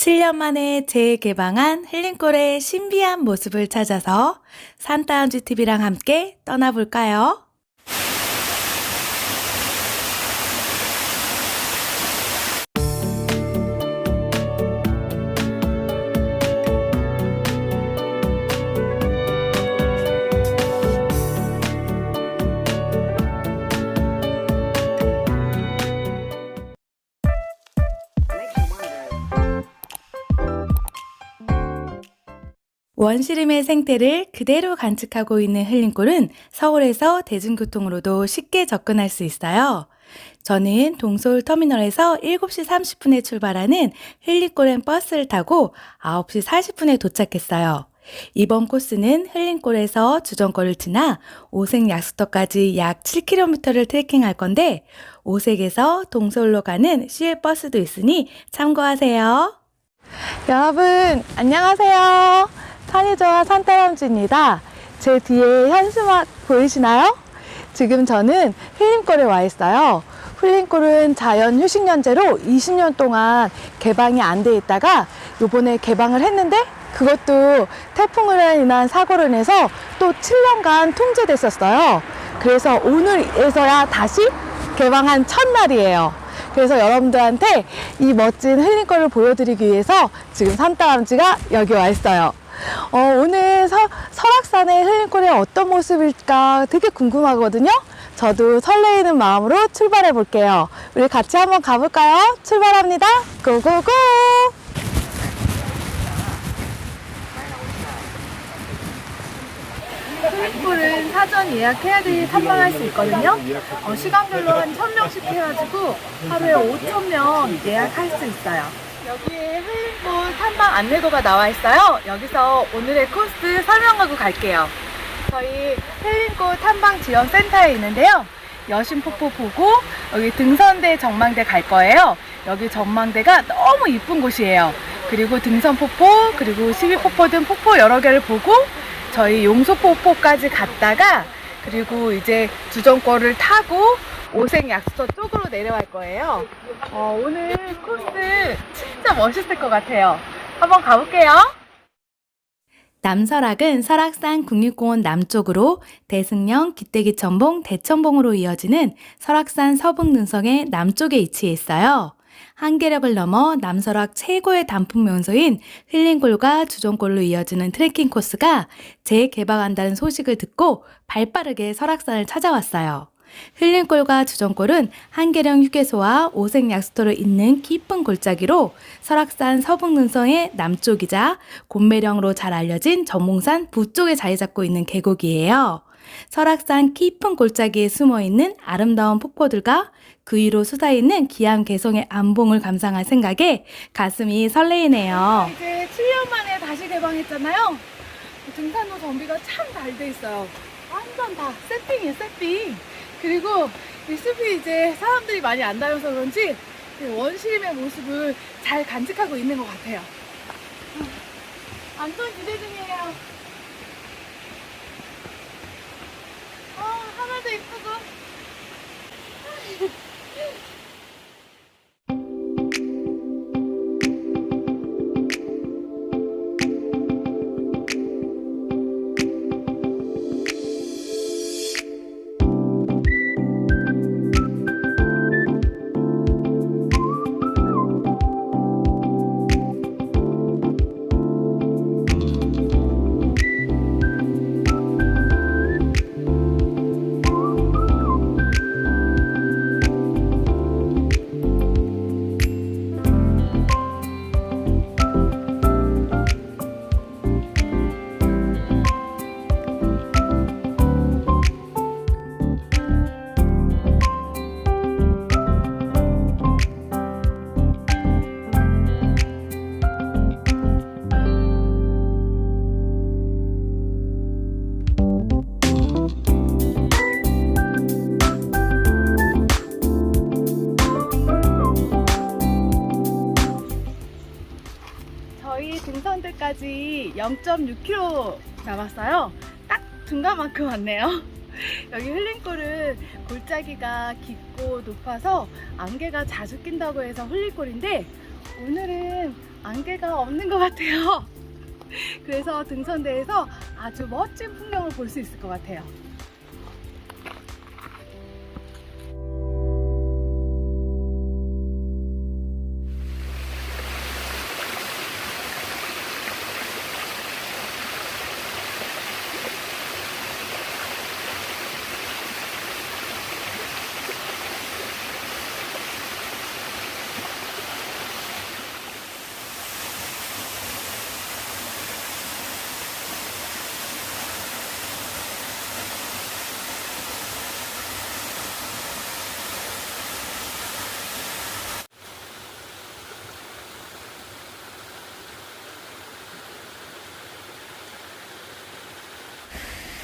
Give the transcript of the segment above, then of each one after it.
7년 만에 재개방한 힐링골의 신비한 모습을 찾아서 산타운지 TV랑 함께 떠나볼까요? 원시림의 생태를 그대로 간직하고 있는 힐링골은 서울에서 대중교통으로도 쉽게 접근할 수 있어요. 저는 동서울 터미널에서 7시 30분에 출발하는 힐링골행 버스를 타고 9시 40분에 도착했어요. 이번 코스는 힐링골에서 주정거를 지나 오색 약수터까지 약 7km를 트레킹할 건데 오색에서 동서울로 가는 시외 버스도 있으니 참고하세요. 여러분 안녕하세요. 산이조와 산타람쥐입니다. 제 뒤에 현수막 보이시나요? 지금 저는 힐링골에 와 있어요. 힐링골은 자연 휴식연재로 20년 동안 개방이 안 돼 있다가 요번에 개방을 했는데 그것도 태풍으로 인한 사고로 인해서 또 7년간 통제됐었어요. 그래서 오늘에서야 다시 개방한 첫날이에요. 그래서 여러분들한테 이 멋진 힐링골을 보여드리기 위해서 지금 산타람쥐가 여기 와 있어요. 어, 오늘 서, 설악산의 힐링골이 어떤 모습일까 되게 궁금하거든요. 저도 설레이는 마음으로 출발해 볼게요. 우리 같이 한번 가볼까요? 출발합니다. 고고고! 힐링골은 사전 예약해야 지 탐방할 수 있거든요. 어, 시간별로 한 1000명씩 해가지고 하루에 5000명 예약할 수 있어요. 여기에 힐링골 탐방 안내도가 나와 있어요. 여기서 오늘의 코스 설명하고 갈게요. 저희 힐링골 탐방 지원 센터에 있는데요. 여신폭포 보고 여기 등선대 전망대 갈 거예요. 여기 전망대가 너무 이쁜 곳이에요. 그리고 등선폭포 그리고 시비폭포 등 폭포 여러 개를 보고 저희 용소폭포까지 갔다가 그리고 이제 주정거를 타고 오색 약수터 쪽으로 내려갈 거예요. 어, 오늘 코스 진짜 멋있을 것 같아요. 한번 가볼게요. 남설악은 설악산 국립공원 남쪽으로 대승령, 기대기 첨봉, 대천봉으로 이어지는 설악산 서북 능성의 남쪽에 위치해 있어요. 한계력을 넘어 남설악 최고의 단풍 명소인 힐링골과 주정골로 이어지는 트레킹 코스가 재개방한다는 소식을 듣고 발빠르게 설악산을 찾아왔어요. 힐링골과 주정골은 한계령 휴게소와 오색 약수터를 잇는 깊은 골짜기로 설악산 서북능성의 남쪽이자 곤매령으로 잘 알려진 전몽산 북쪽에 자리 잡고 있는 계곡이에요. 설악산 깊은 골짜기에 숨어 있는 아름다운 폭포들과 그 위로 솟아 있는 기암 개성의 안봉을 감상할 생각에 가슴이 설레이네요. 이제 7년 만에 다시 개방했잖아요. 등산로 정비가 참 잘 돼 있어요. 완전 다 세팅이에요, 세팅. 그리고 이 숲이 이제 사람들이 많이 안 다녀서 그런지 원시림의 모습을 잘 간직하고 있는 것 같아요. 안전 기대 중이에요. 어, 하늘도 이쁘고. 등산대까지 0.6km 남았어요. 딱 중간만큼 왔네요. 여기 흘림골은 골짜기가 깊고 높아서 안개가 자주 낀다고 해서 흘림골인데 오늘은 안개가 없는 것 같아요. 그래서 등선대에서 아주 멋진 풍경을 볼 수 있을 것 같아요.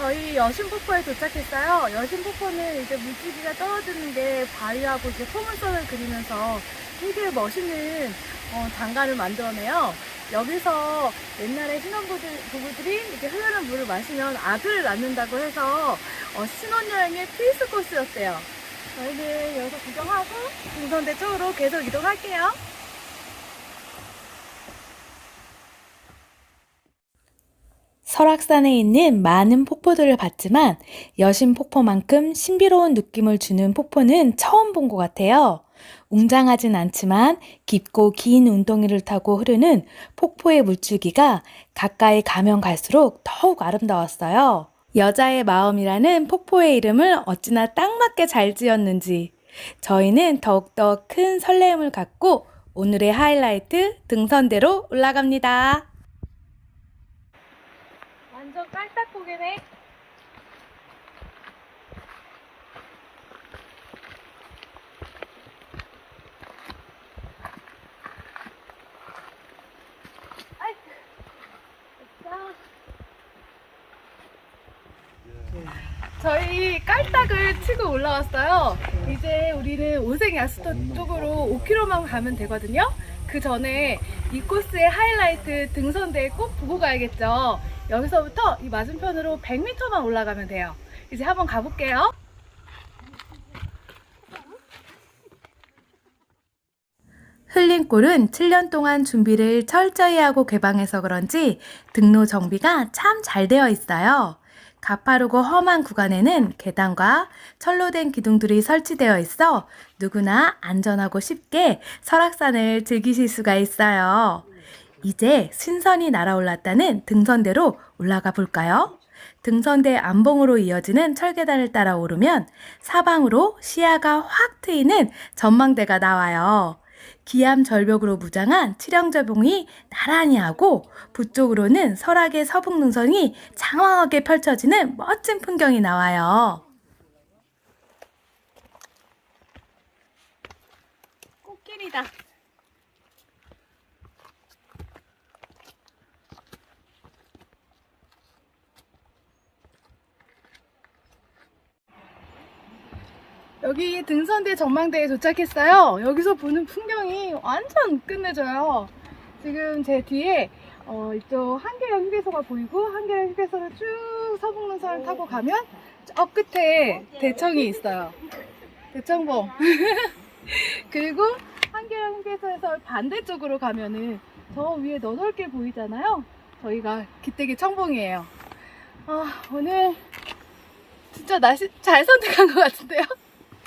저희 여신폭포에 도착했어요. 여신폭포는 이제 물줄기가 떨어지는 게 바위하고 이제 포물선을 그리면서 되게 멋있는 어, 장관을 만들어내요. 여기서 옛날에 신혼부부들, 부부들이 이렇게 흐르는 물을 마시면 아들을 낳는다고 해서 어, 신혼여행의 필수 코스였대요. 저희는 여기서 구경하고 등선대 쪽으로 계속 이동할게요. 설악산에 있는 많은 폭포들을 봤지만 여신 폭포만큼 신비로운 느낌을 주는 폭포는 처음 본 것 같아요. 웅장하진 않지만 깊고 긴 운동이를 타고 흐르는 폭포의 물줄기가 가까이 가면 갈수록 더욱 아름다웠어요. 여자의 마음이라는 폭포의 이름을 어찌나 딱 맞게 잘 지었는지 저희는 더욱더 큰 설레임을 갖고 오늘의 하이라이트 등선대로 올라갑니다. 완전 됐어. 저희 깔딱을 치고 올라왔어요. 이제 우리는 오색 야스토 쪽으로 5km만 가면 되거든요. 그 전에 이 코스의 하이라이트 등선대 꼭 보고 가야겠죠. 여기서부터 이 맞은편으로 100m만 올라가면 돼요. 이제 한번 가볼게요. 흘린골은 7년 동안 준비를 철저히 하고 개방해서 그런지 등로 정비가 참 잘 되어 있어요. 가파르고 험한 구간에는 계단과 철로 된 기둥들이 설치되어 있어 누구나 안전하고 쉽게 설악산을 즐기실 수가 있어요. 이제 신선이 날아올랐다는 등선대로 올라가 볼까요? 등선대 안봉으로 이어지는 철계단을 따라 오르면 사방으로 시야가 확 트이는 전망대가 나와요. 기암 절벽으로 무장한 칠형저봉이 나란히 하고 북쪽으로는 설악의 서북 능선이 장황하게 펼쳐지는 멋진 풍경이 나와요. 꽃길이다. 여기 등선대 전망대에 도착했어요. 여기서 보는 풍경이 완전 끝내줘요. 지금 제 뒤에 어, 이쪽 한계령 휴게소가 보이고 한계령 휴게소를 쭉 서북능선을 타고 가면 저 끝에 대청이 있어요. 대청봉. 그리고 한계령 휴게소에서 반대쪽으로 가면은 저 위에 너덜길 보이잖아요. 저희가 기대기 청봉이에요. 아, 오늘 진짜 날씨 잘 선택한 것 같은데요?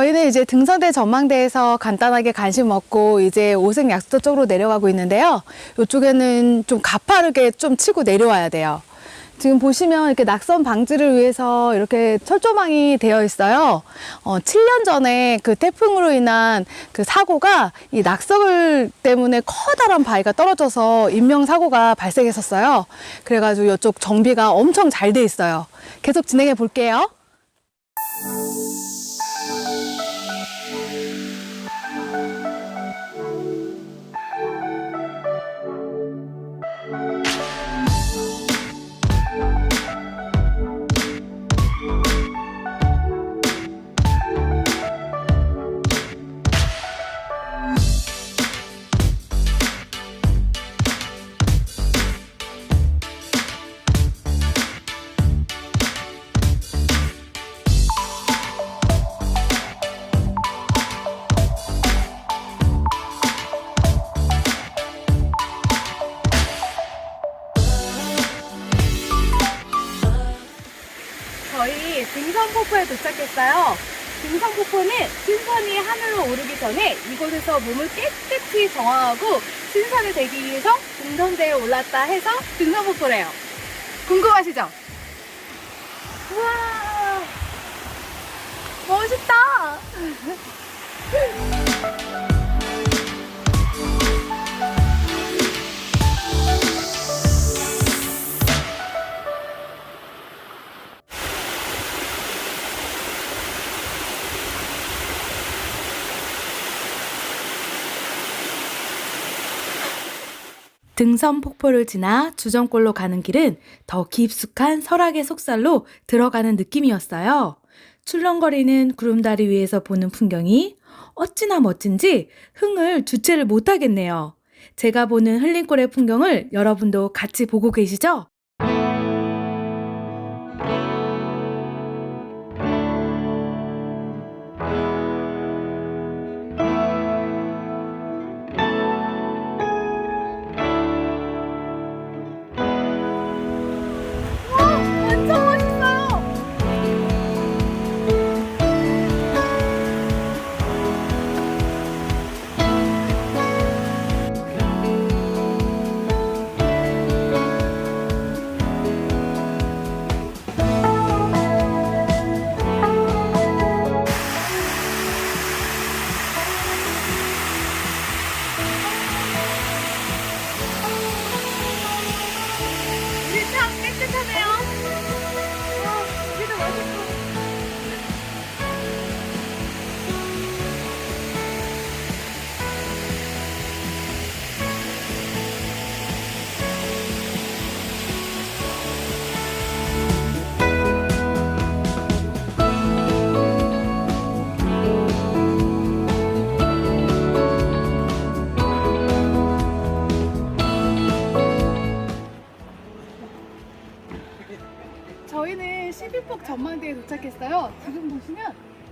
저희는 이제 등산대 전망대에서 간단하게 간식 먹고 이제 오색 약수터 쪽으로 내려가고 있는데요. 이쪽에는 좀 가파르게 좀 치고 내려와야 돼요. 지금 보시면 이렇게 낙선 방지를 위해서 이렇게 철조망이 되어 있어요. 어, 7년 전에 그 태풍으로 인한 그 사고가 이 낙석을 때문에 커다란 바위가 떨어져서 인명사고가 발생했었어요. 그래가지고 이쪽 정비가 엄청 잘 돼 있어요. 계속 진행해 볼게요. 저 도착했어요. 등산폭포는 신선이 하늘로 오르기 전에 이곳에서 몸을 깨끗이 정화하고 신선이 되기 위해서 등산대에 올랐다 해서 등산폭포래요. 궁금하시죠? 우와, 멋있다. 등선 폭포를 지나 주정골로 가는 길은 더 깊숙한 설악의 속살로 들어가는 느낌이었어요. 출렁거리는 구름다리 위에서 보는 풍경이 어찌나 멋진지 흥을 주체를 못하겠네요. 제가 보는 흘림골의 풍경을 여러분도 같이 보고 계시죠?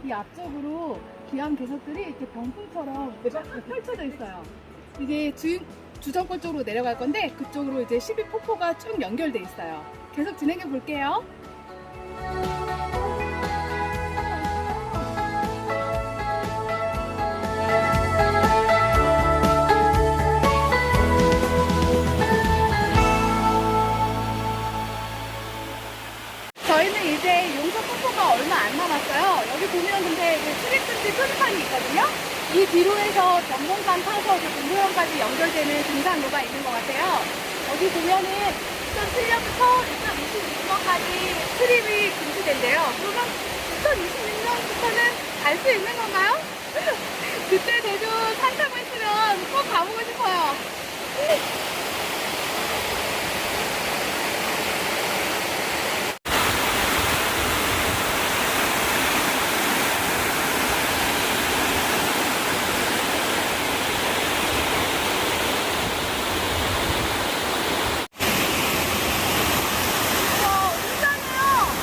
이 앞쪽으로 귀한 개석들이 이렇게 병풍처럼 펼쳐져 있어요. 이제 주, 주정권 쪽으로 내려갈 건데 그쪽으로 이제 12폭포가 쭉 연결돼 있어요. 계속 진행해 볼게요. 얼마 안 남았어요. 여기 보면 근데 출입금지 표지판이 있거든요. 이 뒤로 해서 경봉산 타서 이제 동호연까지 연결되는 등산로가 있는 것 같아요. 여기 보면은 2007년부터 2026년까지 출입이 금지된대요. 그러면 2026년부터는 갈 수 있는 건가요? 그때 제주 산 타고 있으면 꼭 가보고 싶어요. 와, 웅장해요.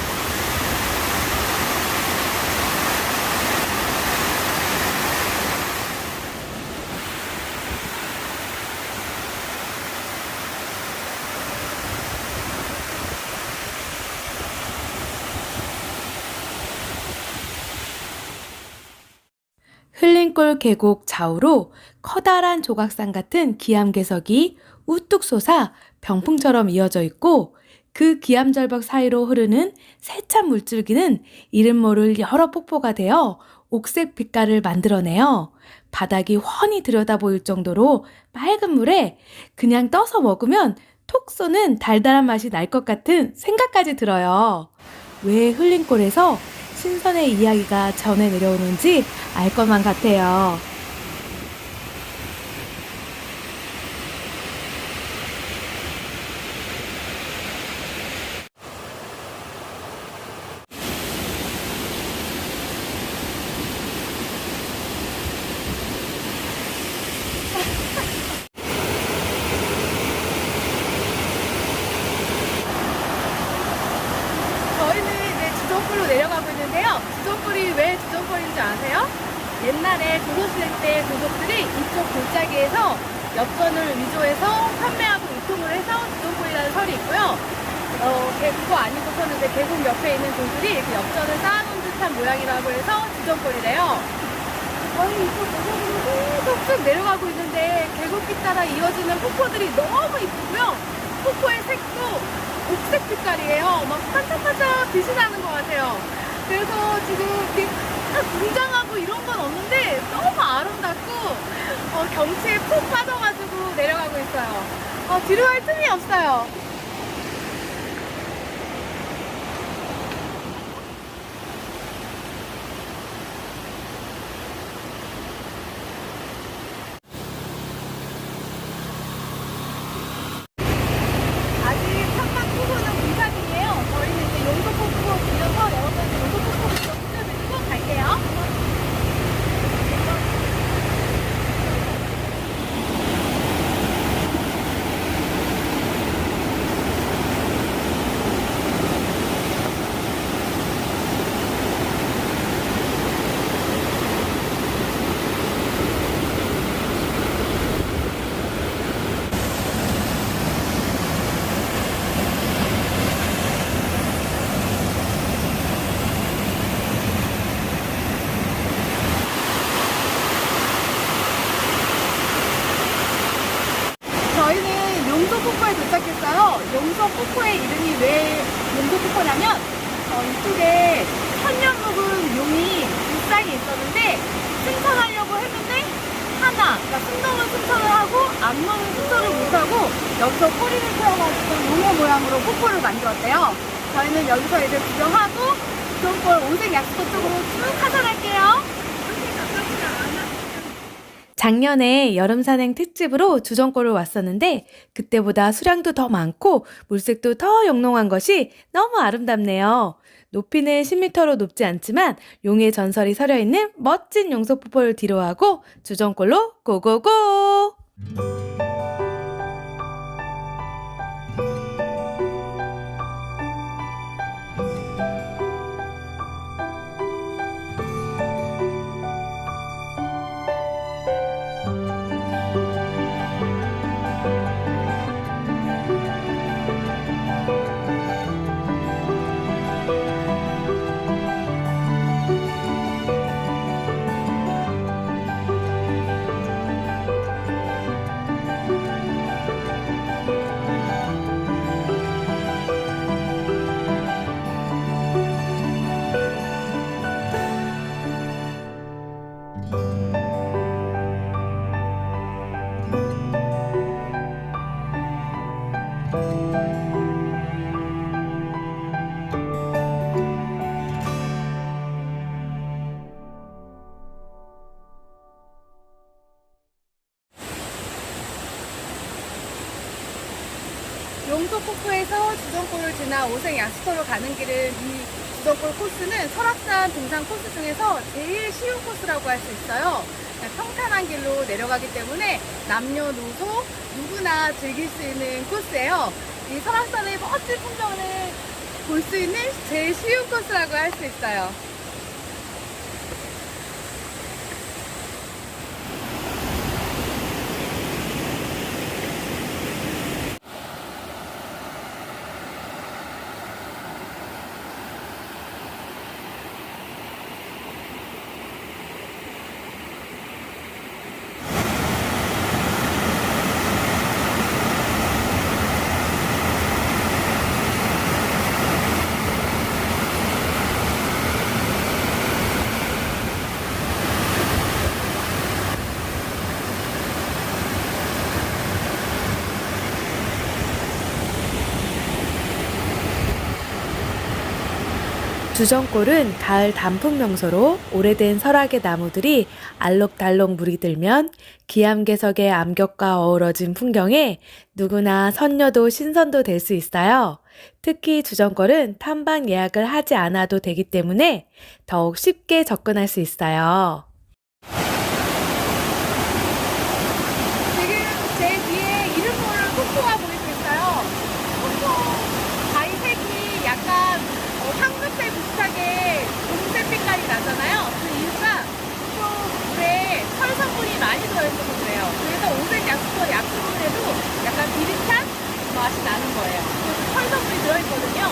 흘림골 계곡 좌우로 커다란 조각산 같은 기암괴석이 우뚝 솟아 병풍처럼 이어져 있고 그 기암절벽 사이로 흐르는 세찬 물줄기는 이름 모를 여러 폭포가 되어 옥색 빛깔을 만들어내요. 바닥이 훤히 들여다 보일 정도로 맑은 물에 그냥 떠서 먹으면 톡 쏘는 달달한 맛이 날 것 같은 생각까지 들어요. 왜 흘림골에서 신선의 이야기가 전해 내려오는지 알 것만 같아요. 저희는 이제 주전골로 내려가고 있는데요. 주전골이 왜 주전골인 줄 아세요? 옛날에 도로시대 때 도적들이 이쪽 골짜기에서 엽전을 위조해서 판매하고 유통을 해서 주전골이라는 설이 있고요. 어, 개- 그거 아니고서는 이제 계곡 옆에 있는 돌들이 이렇게 엽전을 쌓아놓은 듯한 모양이라고 해서 주전골이래요. 저희 이쪽 계속 쭉 내려가고 있는데 계곡길 따라 이어지는 폭포들이 너무 이쁘고요. 폭포의 색도 옥색 빛깔이에요. 막 반짝반짝 빛이 나는 것 같아요. 그래서 지금 딱 웅장하고 이런 건 없는데 너무 아름답고 어, 경치에 푹 빠져가지고 내려가고 있어요. 어, 뒤로 할 틈이 없어요. 아직 산막 부분은 공사 중이에요. 저희는 이제 용도폭포 빌려서 여러분들 용도폭포 빌려 붙여드리고 갈게요. 저희는 용서폭포에 도착했어요. 용서폭포의 이름이 왜 용서폭포냐면 어, 이쪽에 천년 묵은 용이 불상이 있었는데 승천하려고 했는데 하나, 그러니까 승동은 승천을 하고 암동은 승천을 못하고 여기서 꼬리를 세워가지고 용의 모양으로 폭포를 만들었대요. 저희는 여기서 이제 구경하고 주전골 온색 약수도 쪽으로 쭉 하산할게요. 작년에 여름 산행 특집으로 주전골을 왔었는데 그때보다 수량도 더 많고 물색도 더 영롱한 것이 너무 아름답네요. 높이는 10m로 높지 않지만 용의 전설이 서려 있는 멋진 용서폭포를 뒤로하고 주전골로 고고고! 지나 오색 야수터로 가는 길은 이 주전골 코스는 설악산 등산 코스 중에서 제일 쉬운 코스라고 할 수 있어요. 평탄한 길로 내려가기 때문에 남녀노소 누구나 즐길 수 있는 코스예요. 이 설악산의 멋진 풍경을 볼 수 있는 제일 쉬운 코스라고 할 수 있어요. 주정골은 가을 단풍 명소로 오래된 설악의 나무들이 알록달록 물이 들면 기암괴석의 암벽과 어우러진 풍경에 누구나 선녀도 신선도 될 수 있어요. 특히 주정골은 탐방 예약을 하지 않아도 되기 때문에 더욱 쉽게 접근할 수 있어요. 지금 제 뒤에 이름모를 폭포가 보이고 있어요. 폭포 바위색이 약간 어, 황금색 비슷하게 동색 색깔이 나잖아요. 그 이유가 또 물에 철성분이 많이 들어있어서 그래요. 그래서 오색 약수터 약수물에도 약간 비릿한 맛이 나는 거예요. 그래서 철성분이 들어있거든요.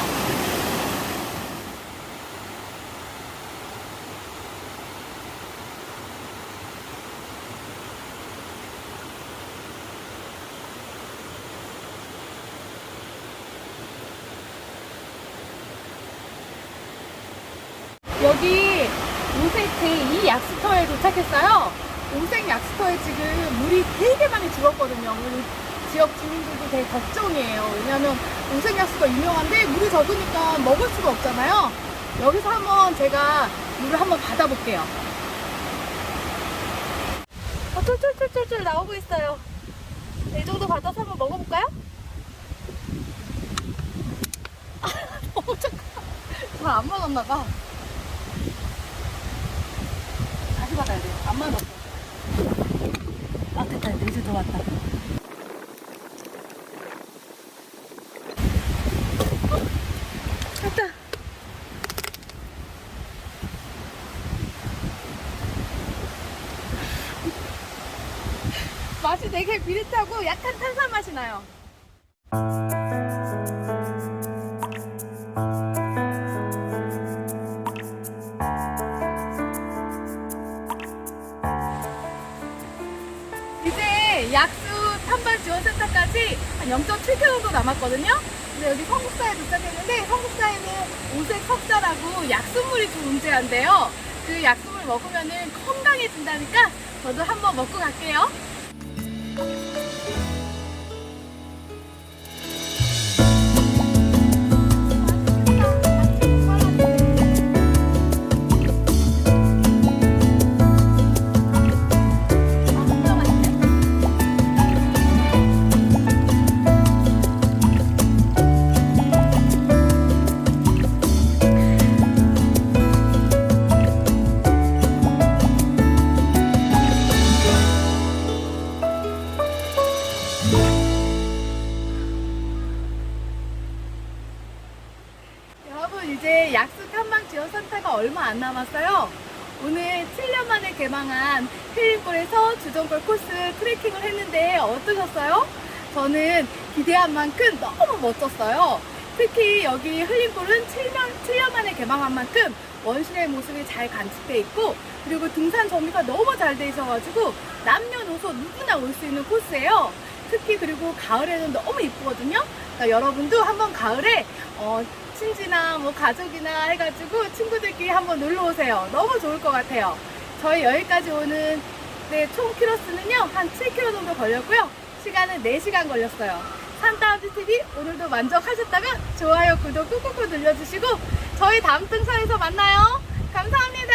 여기 오색 제2 약수터에 도착했어요. 오색 약수터에 지금 물이 되게 많이 죽었거든요. 우리 지역 주민들도 되게 걱정이에요. 왜냐하면 오색 약수터 유명한데 물이 적으니까 먹을 수가 없잖아요. 여기서 한번 제가 물을 한번 받아볼게요. 어, 쫄쫄쫄쫄쫄 나오고 있어요. 네, 이 정도 받아서 한번 먹어볼까요? 너무 착하. 잘안 먹었나봐. 다시 받아야 돼요. 안 맞았어. 아, 됐다. 됐다. 이제 더 왔다. 어, 됐다. 맛이 되게 비릿하고 약간 탄산 맛이 나요. 0.7km 정도 남았거든요. 근데 여기 성북사에 도착했는데 성북사에는 오색 석자라고 약수물이 좀 문제한데요. 그 약수물 먹으면은 건강해진다니까 저도 한번 먹고 갈게요. 주정골 코스 트레킹을 했는데 어떠셨어요? 저는 기대한 만큼 너무 멋졌어요. 특히 여기 흘림골은 7년, 7년 만에 개방한 만큼 원시의 모습이 잘 간직돼 있고 그리고 등산 정비가 너무 잘 돼 있어가지고 남녀노소 누구나 올 수 있는 코스예요. 특히 그리고 가을에는 너무 이쁘거든요. 그러니까 여러분도 한번 가을에 어, 친지나 뭐 가족이나 해가지고 친구들끼리 한번 놀러 오세요. 너무 좋을 것 같아요. 저희 여기까지 오는 네, 총 키로수는요 한 7km 정도 걸렸고요. 시간은 4시간 걸렸어요. 산다운지 TV 오늘도 만족하셨다면 좋아요, 구독 꾹꾹꾹 눌러주시고 저희 다음 등산에서 만나요. 감사합니다.